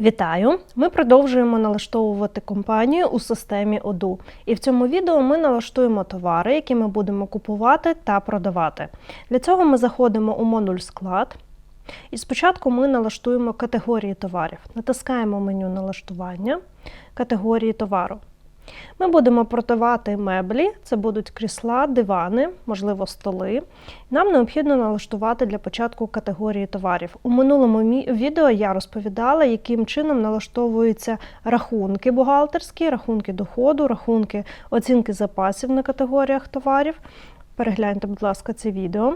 Вітаю! Ми продовжуємо налаштовувати компанію у системі ОДУ. І в цьому відео ми налаштуємо товари, які ми будемо купувати та продавати. Для цього ми заходимо у модуль склад. І спочатку ми налаштуємо категорії товарів. Натискаємо меню налаштування, категорії товару. Ми будемо продавати меблі, це будуть крісла, дивани, можливо, столи. Нам необхідно налаштувати для початку категорії товарів. У минулому відео я розповідала, яким чином налаштовуються рахунки бухгалтерські, рахунки доходу, рахунки оцінки запасів на категоріях товарів. Перегляньте, будь ласка, це відео.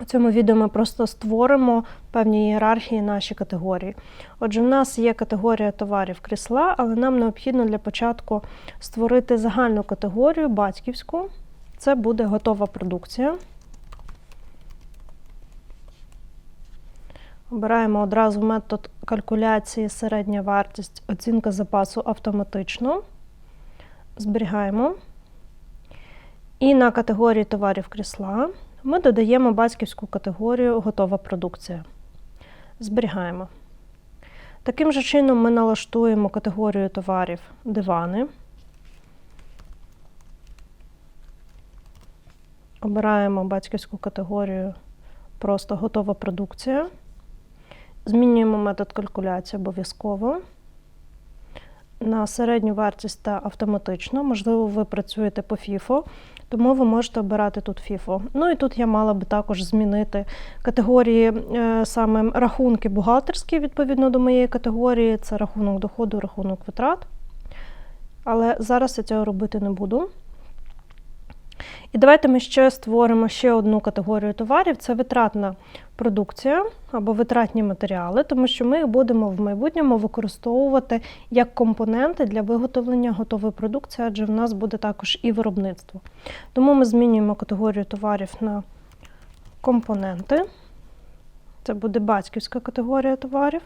У цьому відео ми просто створимо певні ієрархії наші категорії. Отже, в нас є категорія товарів крісла, але нам необхідно для початку створити загальну категорію батьківську. Це буде готова продукція. Обираємо одразу метод калькуляції середня вартість, оцінка запасу автоматично. Зберігаємо. І на категорії товарів крісла ми додаємо батьківську категорію готова продукція. Зберігаємо. Таким же чином ми налаштуємо категорію товарів дивани. Обираємо батьківську категорію просто готова продукція. Змінюємо метод калькуляції обов'язково. На середню вартість та автоматично. Можливо, ви працюєте по FIFO, тому ви можете обирати тут FIFO. Ну і тут я мала би також змінити категорії е, саме рахунки бухгалтерські відповідно до моєї категорії. Це рахунок доходу, рахунок витрат. Але зараз я цього робити не буду. І давайте ми ще створимо ще одну категорію товарів це витратна продукція або витратні матеріали, тому що ми їх будемо в майбутньому використовувати як компоненти для виготовлення готової продукції, адже в нас буде також і виробництво. Тому ми змінюємо категорію товарів на компоненти. Це буде батьківська категорія товарів.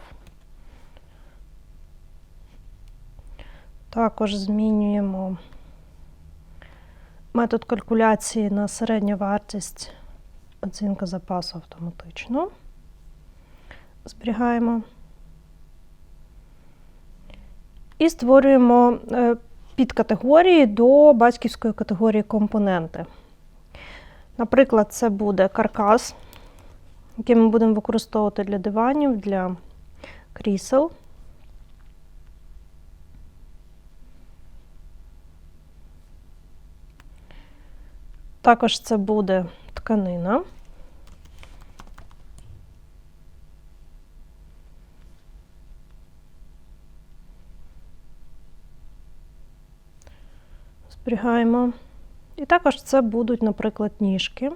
Також змінюємо метод калькуляції на середню вартість оцінка запасу автоматично. Зберігаємо. І створюємо е, підкатегорії до батьківської категорії компоненти. Наприклад, це буде каркас, який ми будемо використовувати для диванів, для крісел. Також це буде тканина. Зберігаємо. І також це будуть, наприклад, ніжки.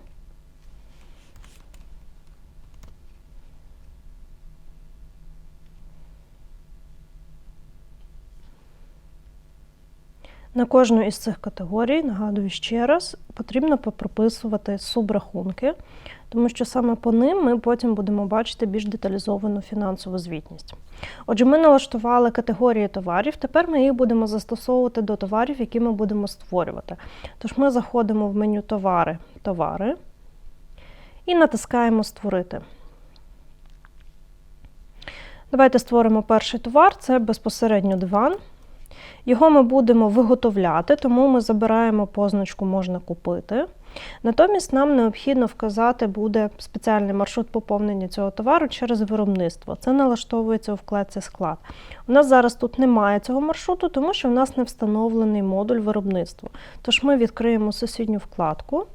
На кожну із цих категорій, нагадую ще раз, потрібно прописувати субрахунки, тому що саме по ним ми потім будемо бачити більш деталізовану фінансову звітність. Отже, ми налаштували категорії товарів, тепер ми їх будемо застосовувати до товарів, які ми будемо створювати. Тож ми заходимо в меню Товари, товари і натискаємо Створити. Давайте створимо перший товар це безпосередньо диван. Його ми будемо виготовляти, тому ми забираємо позначку Можна купити. Натомість нам необхідно вказати буде спеціальний маршрут поповнення цього товару через виробництво. Це налаштовується у вкладці склад. У нас зараз тут немає цього маршруту, тому що в нас не встановлений модуль виробництва. Тож ми відкриємо сусідню вкладку,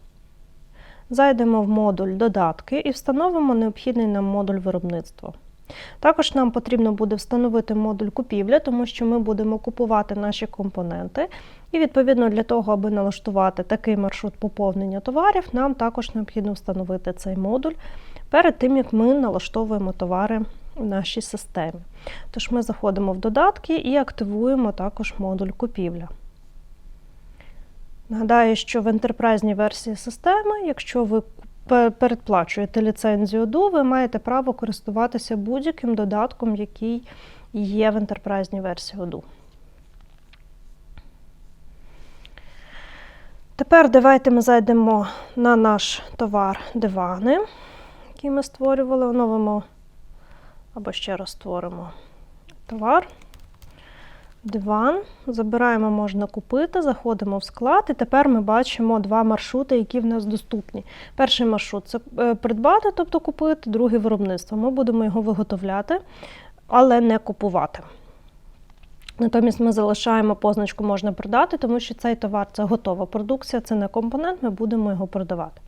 зайдемо в модуль Додатки і встановимо необхідний нам модуль виробництва. Також нам потрібно буде встановити модуль купівля, тому що ми будемо купувати наші компоненти. І, відповідно, для того, аби налаштувати такий маршрут поповнення товарів, нам також необхідно встановити цей модуль перед тим, як ми налаштовуємо товари в нашій системі. Тож ми заходимо в додатки і активуємо також модуль купівля. Нагадаю, що в ентерпрайзній версії системи, якщо ви передплачуєте ліцензію DO, ви маєте право користуватися будь-яким додатком, який є в ентерпрайзній версії ODO. Тепер давайте ми зайдемо на наш товар дивани, який ми створювали, оновимо або ще раз створимо товар. Диван. Забираємо, можна купити, заходимо в склад, і тепер ми бачимо два маршрути, які в нас доступні. Перший маршрут це е, придбати, тобто купити, другий виробництво. Ми будемо його виготовляти, але не купувати. Натомість ми залишаємо позначку можна продати, тому що цей товар це готова продукція, це не компонент, ми будемо його продавати.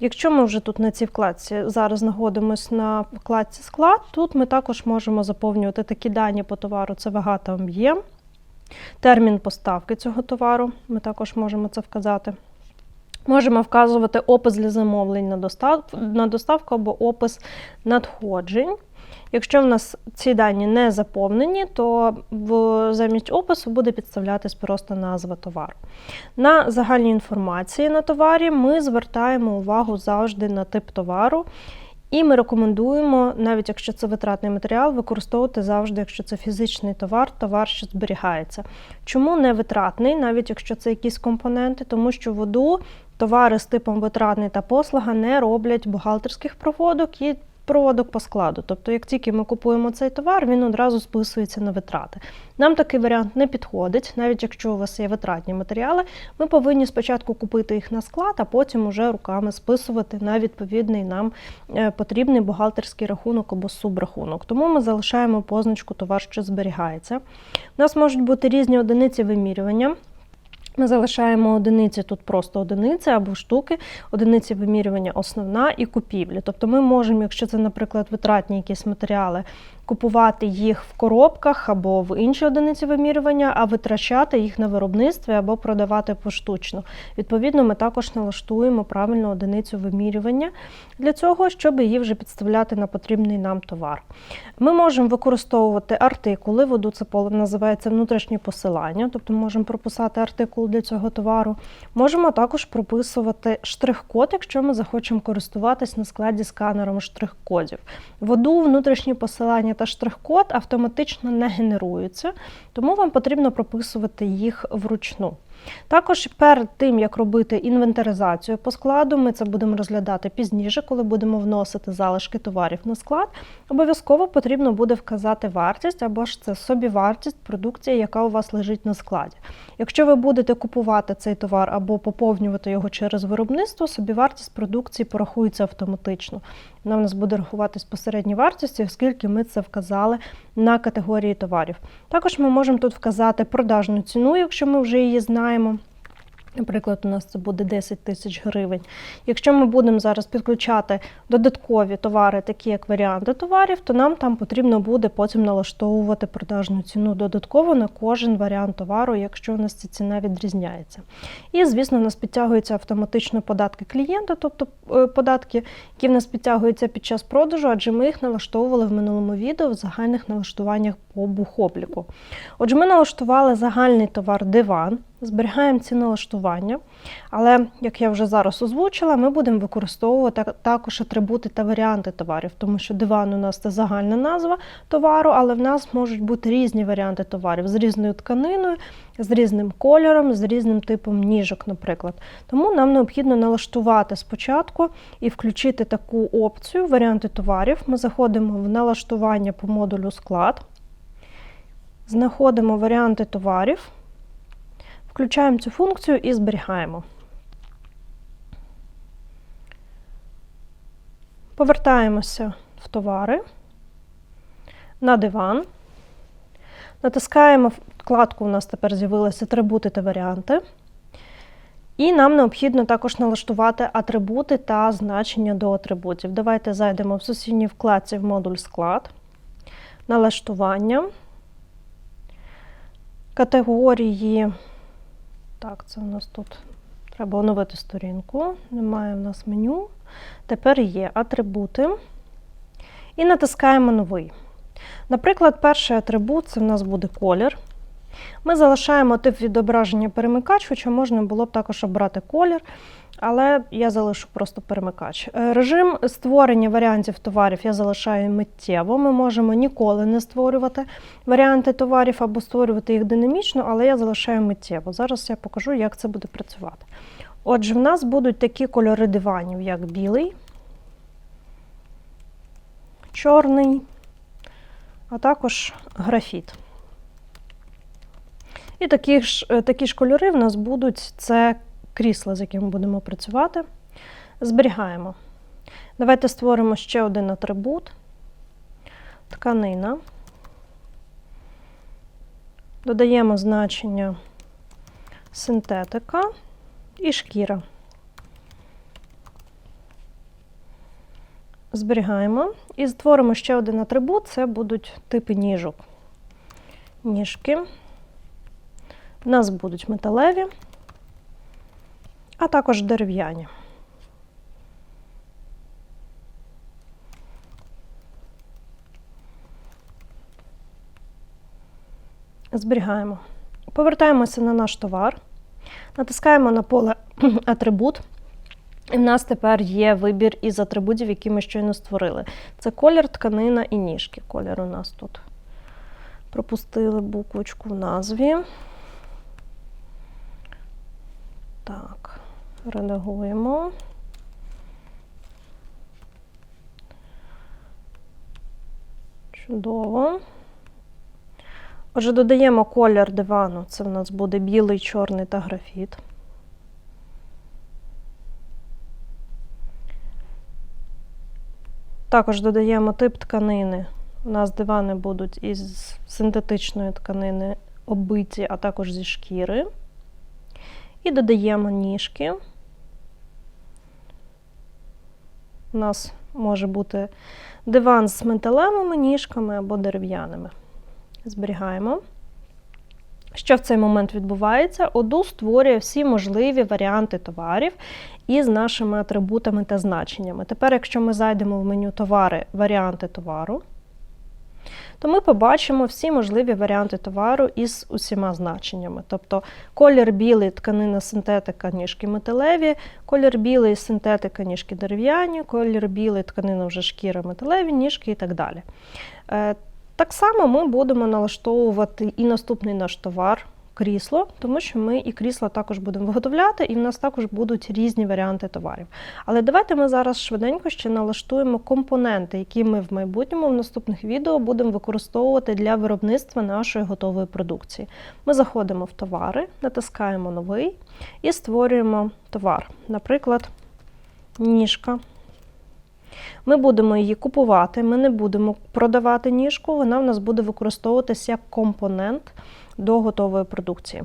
Якщо ми вже тут на цій вкладці зараз знаходимося на вкладці склад, тут ми також можемо заповнювати такі дані по товару: це вага та об'єм, термін поставки цього товару, ми також можемо це вказати. Можемо вказувати опис для замовлень на доставку, або опис надходжень. Якщо в нас ці дані не заповнені, то в замість опису буде підставлятись просто назва товару. На загальній інформації на товарі ми звертаємо увагу завжди на тип товару. І ми рекомендуємо, навіть якщо це витратний матеріал, використовувати завжди, якщо це фізичний товар, товар, що зберігається. Чому не витратний, навіть якщо це якісь компоненти, тому що воду товари з типом витратний та послуга не роблять бухгалтерських проводок і проводок по складу. Тобто, як тільки ми купуємо цей товар, він одразу списується на витрати. Нам такий варіант не підходить, навіть якщо у вас є витратні матеріали, ми повинні спочатку купити їх на склад, а потім уже руками списувати на відповідний нам е, потрібний бухгалтерський рахунок або субрахунок. Тому ми залишаємо позначку товар, що зберігається. У нас можуть бути різні одиниці вимірювання. Ми залишаємо одиниці тут просто одиниці або штуки, одиниці вимірювання основна і купівлі. Тобто ми можемо, якщо це, наприклад, витратні якісь матеріали, купувати їх в коробках або в інші одиниці вимірювання, а витрачати їх на виробництві або продавати поштучно. Відповідно, ми також налаштуємо правильну одиницю вимірювання для цього, щоб її вже підставляти на потрібний нам товар. Ми можемо використовувати артикули, воду це називається внутрішнє посилання, тобто ми можемо прописати артикул для цього товару. Можемо також прописувати штрих-код, якщо ми захочемо користуватись на складі сканером штрих-кодів. Воду, внутрішні посилання та штрих-код автоматично не генеруються, тому вам потрібно прописувати їх вручну. Також перед тим, як робити інвентаризацію по складу, ми це будемо розглядати пізніше, коли будемо вносити залишки товарів на склад. Обов'язково потрібно буде вказати вартість або ж це собівартість продукції, яка у вас лежить на складі. Якщо ви будете купувати цей товар або поповнювати його через виробництво, собівартість продукції порахується автоматично. Вона в нас буде рахуватись посередній вартості, оскільки ми це вказали на категорії товарів. Також ми можемо тут вказати продажну ціну, якщо ми вже її знаємо. Наприклад, у нас це буде 10 тисяч гривень. Якщо ми будемо зараз підключати додаткові товари, такі як варіанти товарів, то нам там потрібно буде потім налаштовувати продажну ціну додатково на кожен варіант товару, якщо у нас ця ціна відрізняється. І, звісно, у нас підтягуються автоматично податки клієнта, тобто е, податки, які в нас підтягуються під час продажу, адже ми їх налаштовували в минулому відео в загальних налаштуваннях по бухобліку. Отже, ми налаштували загальний товар диван зберігаємо ці налаштування. Але, як я вже зараз озвучила, ми будемо використовувати також атрибути та варіанти товарів, тому що диван у нас це загальна назва товару, але в нас можуть бути різні варіанти товарів з різною тканиною, з різним кольором, з різним типом ніжок, наприклад. Тому нам необхідно налаштувати спочатку і включити таку опцію варіанти товарів. Ми заходимо в налаштування по модулю склад, знаходимо варіанти товарів. Включаємо цю функцію і зберігаємо. Повертаємося в товари, на диван. Натискаємо вкладку, у нас тепер з'явилися атрибути та варіанти. І нам необхідно також налаштувати атрибути та значення до атрибутів. Давайте зайдемо в сусідній вкладці в модуль склад, налаштування, категорії. Так, це у нас тут треба оновити сторінку. Немає в нас меню. Тепер є атрибути. І натискаємо новий. Наприклад, перший атрибут це в нас буде колір. Ми залишаємо тип відображення перемикач, хоча можна було б також обрати колір, але я залишу просто перемикач. Е, режим створення варіантів товарів я залишаю миттєво. Ми можемо ніколи не створювати варіанти товарів або створювати їх динамічно, але я залишаю миттєво. Зараз я покажу, як це буде працювати. Отже, в нас будуть такі кольори диванів, як білий, чорний, а також графіт. І такі ж, е, такі ж кольори в нас будуть це крісла, з якими будемо працювати. Зберігаємо. Давайте створимо ще один атрибут. Тканина. Додаємо значення синтетика і шкіра. Зберігаємо і створимо ще один атрибут це будуть типи ніжок. Ніжки. У нас будуть металеві, а також дерев'яні. Зберігаємо. Повертаємося на наш товар, натискаємо на поле атрибут. І в нас тепер є вибір із атрибутів, які ми щойно створили. Це колір, тканина і ніжки. Колір у нас тут пропустили буквочку в назві. Так, редагуємо. Чудово. Отже, додаємо колір дивану. Це в нас буде білий, чорний та графіт. Також додаємо тип тканини. У нас дивани будуть із синтетичної тканини оббиті, а також зі шкіри. І додаємо ніжки. У нас може бути диван з металевими ніжками або дерев'яними. Зберігаємо. Що в цей момент відбувається? Оду створює всі можливі варіанти товарів із нашими атрибутами та значеннями. Тепер, якщо ми зайдемо в меню товари, варіанти товару, то ми побачимо всі можливі варіанти товару із усіма значеннями. Тобто колір білий, тканина синтетика, ніжки металеві, колір білий, синтетика, ніжки дерев'яні, колір білий, тканина вже шкіра металеві, ніжки і так далі. Е, так само ми будемо налаштовувати і наступний наш товар крісло, тому що ми і крісла також будемо виготовляти, і в нас також будуть різні варіанти товарів. Але давайте ми зараз швиденько ще налаштуємо компоненти, які ми в майбутньому в наступних відео будемо використовувати для виробництва нашої готової продукції. Ми заходимо в товари, натискаємо новий і створюємо товар. Наприклад, ніжка. Ми будемо її купувати, ми не будемо продавати ніжку, вона в нас буде використовуватися як компонент до готової продукції.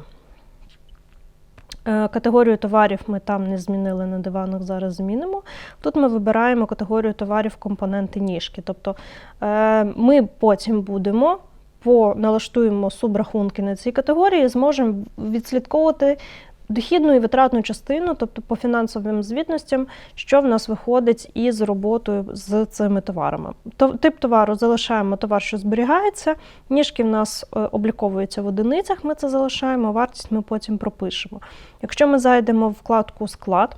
Е, Категорію товарів ми там не змінили на диванах, зараз змінимо. Тут ми вибираємо категорію товарів компоненти ніжки. Тобто е, ми потім будемо по налаштуємо субрахунки на цій категорії, і зможемо відслідковувати дохідну і витратну частину, тобто по фінансовим звітностям, що в нас виходить із роботою з цими товарами. То- Тип товару залишаємо товар, що зберігається, ніжки в нас е, обліковуються в одиницях, ми це залишаємо, вартість ми потім пропишемо. Якщо ми зайдемо в вкладку Склад,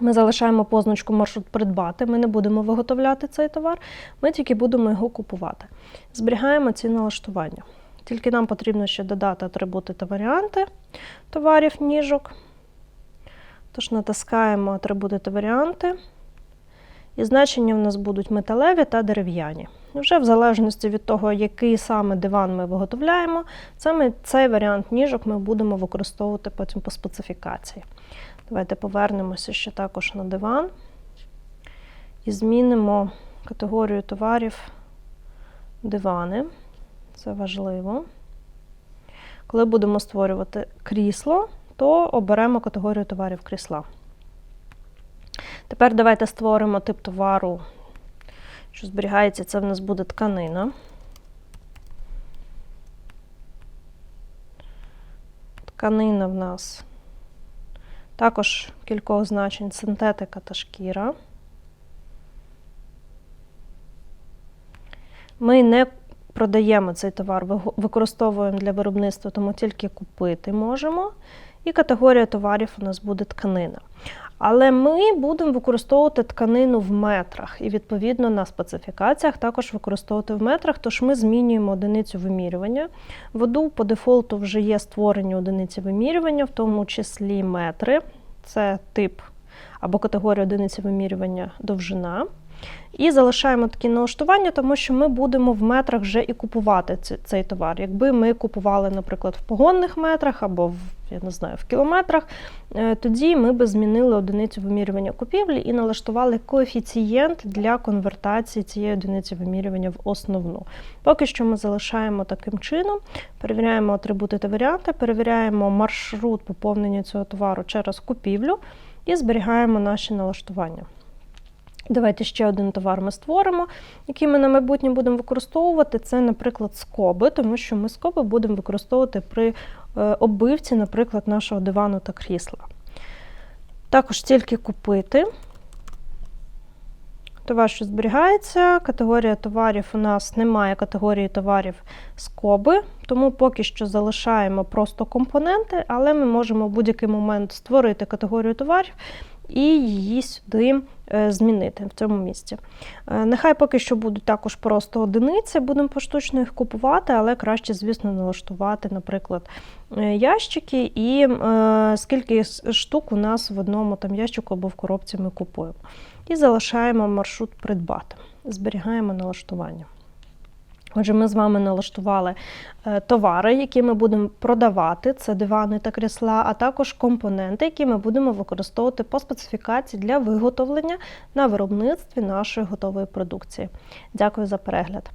ми залишаємо позначку маршрут придбати, ми не будемо виготовляти цей товар, ми тільки будемо його купувати. Зберігаємо ці налаштування. Тільки нам потрібно ще додати атрибути та варіанти товарів ніжок. Тож натискаємо атрибути та варіанти. І значення в нас будуть металеві та дерев'яні. Вже в залежності від того, який саме диван ми виготовляємо, саме цей варіант ніжок ми будемо використовувати потім по специфікації. Давайте повернемося ще також на диван і змінимо категорію товарів дивани. Це важливо. Коли будемо створювати крісло, то оберемо категорію товарів крісла. Тепер давайте створимо тип товару, що зберігається, це в нас буде тканина. Тканина в нас також кількох значень синтетика та шкіра. Ми не продаємо цей товар, використовуємо для виробництва, тому тільки купити можемо. І категорія товарів у нас буде тканина. Але ми будемо використовувати тканину в метрах, і відповідно на специфікаціях також використовувати в метрах, тож ми змінюємо одиницю вимірювання. В ОДУ по дефолту вже є створені одиниці вимірювання, в тому числі метри. Це тип або категорія одиниці вимірювання довжина. І залишаємо такі налаштування, тому що ми будемо в метрах вже і купувати цей товар. Якби ми купували, наприклад, в погонних метрах або в я не знаю, в кілометрах, е, тоді ми би змінили одиницю вимірювання купівлі і налаштували коефіцієнт для конвертації цієї одиниці вимірювання в основну. Поки що ми залишаємо таким чином, перевіряємо атрибути та варіанти, перевіряємо маршрут поповнення цього товару через купівлю і зберігаємо наші налаштування. Давайте ще один товар ми створимо, який ми на майбутнє будемо використовувати. Це, наприклад, скоби, тому що ми скоби будемо використовувати при е, оббивці, наприклад, нашого дивану та крісла. Також тільки купити. Товар, що зберігається. Категорія товарів у нас немає категорії товарів скоби, тому поки що залишаємо просто компоненти, але ми можемо в будь-який момент створити категорію товарів і її сюди е, змінити в цьому місці. Е, Нехай поки що будуть також просто одиниці, будемо поштучно їх купувати, але краще, звісно, налаштувати, наприклад, е, ящики і скільки штук у нас в одному там ящику або в коробці ми купуємо. І залишаємо маршрут придбати. Зберігаємо налаштування. Отже, ми з вами налаштували е, товари, які ми будемо продавати, це дивани та крісла, а також компоненти, які ми будемо використовувати по специфікації для виготовлення на виробництві нашої готової продукції. Дякую за перегляд.